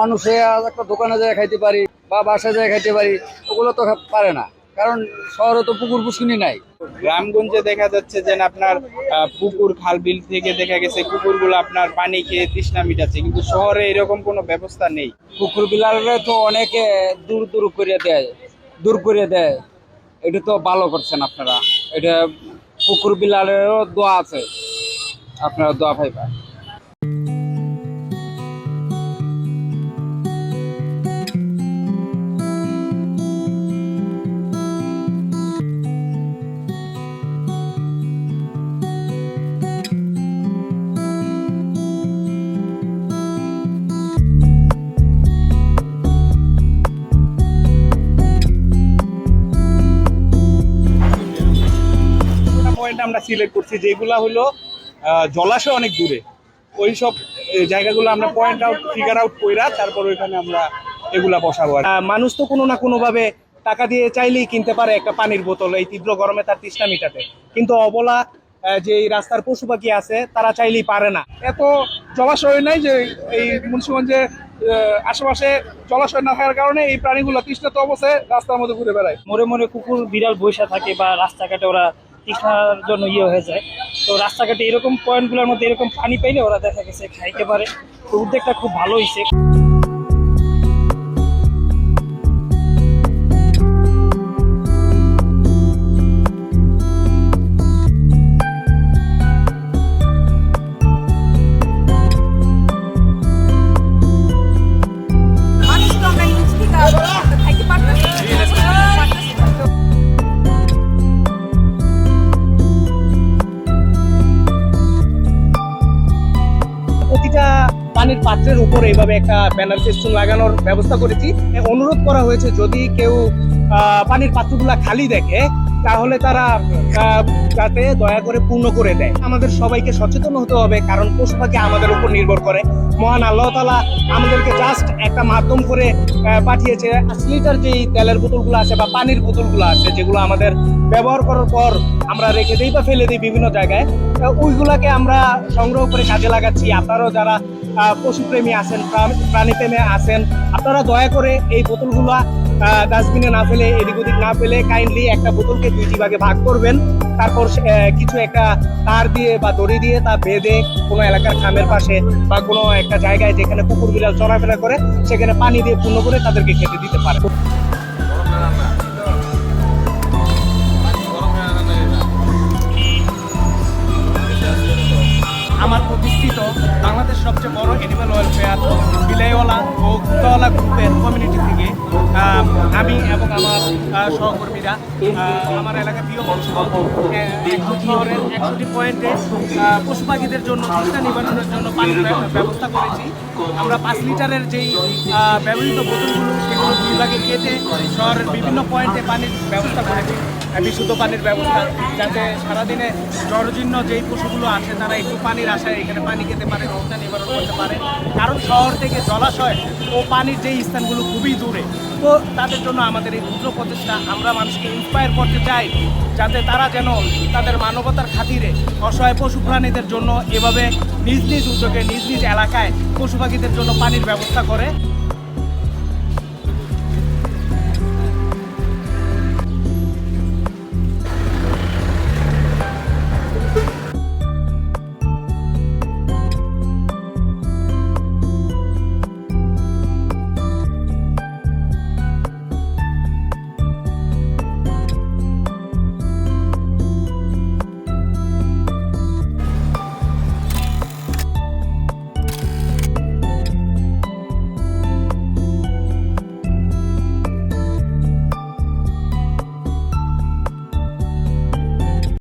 মানুষে আজ একটা দোকানে যায় খাইতে পারি বা বাসায় যায় খাইতে পারি ওগুলো তো পারে না। কারণ শহরে তো পুকুর পুষ্কিনি নাই। গ্রামগঞ্জে দেখা যাচ্ছে যে আপনার পুকুর খাল বিল থেকে দেখা গেছে কুকুরগুলো আপনার পানি খেয়ে তৃষ্ণা মিটাচ্ছে কিন্তু শহরে এরকম কোনো ব্যবস্থা নেই। পুকুর বিলারে তো অনেকে দূর দূর করে দেয় দূর করে দেয়। এটা তো ভালো করছেন আপনারা। এটা পুকুর বিলারেরও দোয়া আছে। আপনারা দোয়া ভাই পাইবা পয়েন্ট আমরা সিলেক্ট করছি, যেগুলা হলো জলাশয় অনেক দূরে। ওই সব জায়গাগুলো আমরা পয়েন্ট আউট ফিগার আউট কইরা তারপর ওইখানে আমরা এগুলা বসাবো মানুষ তো কোনো না কোনো ভাবে টাকা দিয়ে চাইলেই কিনতে পারে একটা পানির বোতল এই তীব্র গরমে তার তৃষ্ণা মিটাতে। কিন্তু অবলা যে এই রাস্তার পশু পাখি আছে, তারা চাইলেই পারে না। এত জলাশয় নাই যে এই মুন্সিগঞ্জে আশেপাশে জলাশয় না থাকার কারণে এই প্রাণীগুলো তৃষ্ণাত অবস্থায় রাস্তার মধ্যে ঘুরে বেড়ায়। মোড়ে মোড়ে কুকুর, বিড়াল বৈশা থাকে বা রাস্তাঘাটে ওরা তৃষ্ণার জন্য ইয়ে হয়ে যায়। তো রাস্তাঘাটে এরকম পয়েন্টগুলোর মধ্যে এরকম পানি পাইলে ওরা দেখা গেছে খাইতে পারে। তো উদ্যোগটা খুব ভালো হয়েছে পানির পাত্রের উপর এইভাবে একটা ব্যানার ফেস্টুন লাগানোর ব্যবস্থা করেছি। অনুরোধ করা হয়েছে যদি কেউ পানির পাত্রগুলো খালি দেখে, তাহলে তারা যাতে দয়া করে পূর্ণ করে দেয়। আমাদের সবাইকে সচেতন হতে হবে, কারণ পশু পাখি আমাদের উপর নির্ভর করে। মহান আল্লাহ তালা আমাদেরকে জাস্ট একটা মাধ্যম করে পাঠিয়েছে। পাঁচ লিটার যেই তেলের বোতলগুলো আছে বা পানির বোতলগুলো আছে, যেগুলো আমাদের ব্যবহার করার পর আমরা রেখে দিই বা ফেলে দিই বিভিন্ন জায়গায় ওইগুলাকে আমরা সংগ্রহ করে কাজে লাগাচ্ছি। আপনারাও যারা পশুপ্রেমী আছেন, প্রাণ- প্রাণীপ্রেমী আছেন, আপনারা দয়া করে এই বোতলগুলো ডাস্টবিনে না ফেলে, এদিক ওদিক না ফেলে কাইন্ডলি একটা বোতলকে দুইটি ভাগে ভাগ করবেন। তারপর কিছু একটা তার দিয়ে বা দড়ি দিয়ে তা বেঁধে কোনো এলাকার খামের পাশে বা কোনো একটা জায়গায় যেখানে কুকুর বিড়াল চলাফেরা করে, সেখানে পানি দিয়ে পূর্ণ করে তাদেরকে খেতে দিতে পারে সবচেয়ে বড় অ্যানিমাল ওয়েলফেয়ার বিলাইওয়ালা ও কুত্তাওয়ালা গ্রুপের কমিউনিটি থেকে আম, এবং আমার সহকর্মীরা আমার এলাকা প্রিয় শহরের একশোটি পয়েন্টে পশু পাখিদের জন্য তৃষ্ণা নিবারণের জন্য পানির ব্য- ব্যবস্থা করেছি। আমরা পাঁচ লিটারের যেই ব্যবহৃত বোতলগুলো সেগুলো দুই ভাগে কেটে শহরের বিভিন্ন পয়েন্টে পানির ব্যবস্থা করেছি। বিশুদ্ধ পানির ব্যবস্থা যাতে সারাদিনে জরজীর্ণ যেই পশুগুলো আসে তারা একটু পানির আশায় এখানে পানি খেতে পারে তৃষ্ণা নিবারণ করতে পারে। কারণ শহর থেকে জলাশয় ও পানির যেই স্থানগুলো খুবই দূরে তো তাদের জন্য আমাদের এই ক্ষুদ্র প্রচেষ্টা, আমরা মানুষকে ইন্সপায়ার করতে চাই, যাতে তারা যেন তাদের মানবতার খাতিরে অসহায় পশু প্রাণীদের জন্য এভাবে নিজ নিজ উদ্যোগে, নিজ নিজ এলাকায় পশু পাখিদের জন্য পানির ব্যবস্থা করে।